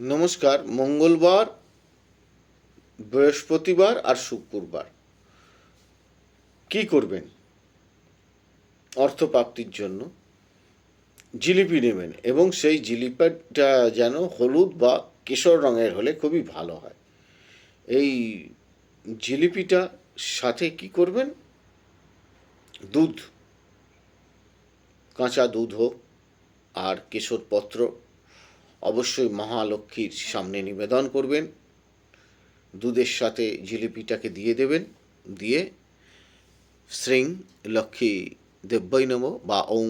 নমস্কার, মঙ্গলবার, বৃহস্পতিবার আর শুক্রবার। কি করবেন? অর্থপ্রাপ্তির জন্য জিলিপি নেবেন এবং সেই জিলিপিটা যেন হলুদ বা কেশর রঙের হলে খুবই ভালো হয়। এই জিলিপিটা সাথে কি করবেন? দুধ, কাঁচা দুধ হোক আর কেশরপত্র অবশ্যই মহালক্ষ্মীর সামনে নিবেদন করবেন। দুধের সাথে জিলিপিটাকে দিয়ে দেবেন। দিয়ে শ্রীং লক্ষ্মী দেব্যই নম বা ওং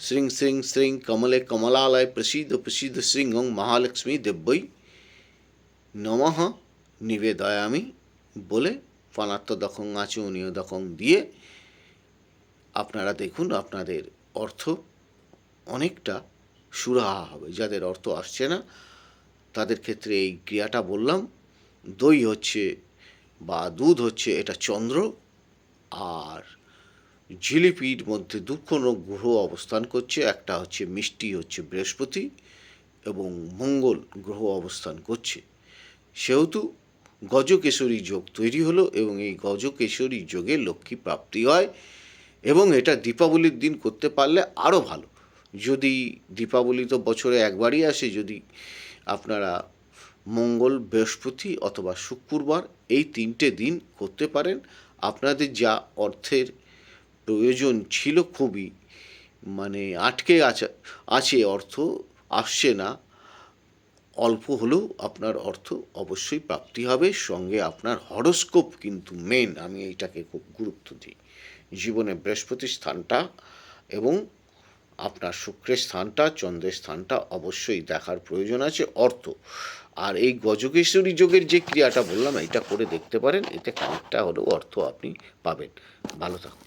শ্রীং শ্রীং শ্রীং কমলে কমলালয় প্রসিদ্ধ প্রসিদ্ধ শ্রীং ওং মহালক্ষ্মী দেব্যই নমঃ নিবেদয়ামি বলে ফানাত্ম দখং আচমনীয় দখং দিয়ে আপনারা দেখুন আপনাদের অর্থ অনেকটা সুরাহা হবে, যাদের অর্থ আসছে না, তাদের ক্ষেত্রে এই ক্রিয়াটা বললাম, দই হচ্ছে বা দুধ হচ্ছে এটা চন্দ্র, আর জিলিপির মধ্যে দুঃখনো গ্রহ অবস্থান করছে, একটা হচ্ছে মিষ্টি, হচ্ছে বৃহস্পতি, এবং মঙ্গল গ্রহ অবস্থান করছে। সেহেতু গজকেশরী যোগ তৈরি হলো, এবং এই গজকেশরী যোগে লক্ষ্মী প্রাপ্তি হয়, এবং এটা দীপাবলির দিন করতে পারলে আরও ভালো। যদি দীপাবলি তো বছরে একবারই আসে, যদি আপনারা মঙ্গল বৃহস্পতি অথবা শুক্রবার এই তিনটে দিন করতে পারেন। আপনাদের যা অর্থের প্রয়োজন ছিল খুবই মানে আটকে আছে আছে অর্থ, আসছে না। অল্প হলেও আপনার অর্থ অবশ্যই প্রাপ্তি হবে। সঙ্গে আপনার হরস্কোপ কিন্তু মেন আমি এইটাকে খুব গুরুত্ব দিই। জীবনে বৃহস্পতির স্থানটা এবং আপনার শুক্রের স্থানটা, চন্দ্রের স্থানটা অবশ্যই দেখার প্রয়োজন আছে, অর্থ। আর এই গজকেশ্বরী যোগের যে ক্রিয়াটা বললাম এটা করে দেখতে পারেন, এতে খানিকটা হলেও অর্থ আপনি পাবেন। ভালো থাকুন।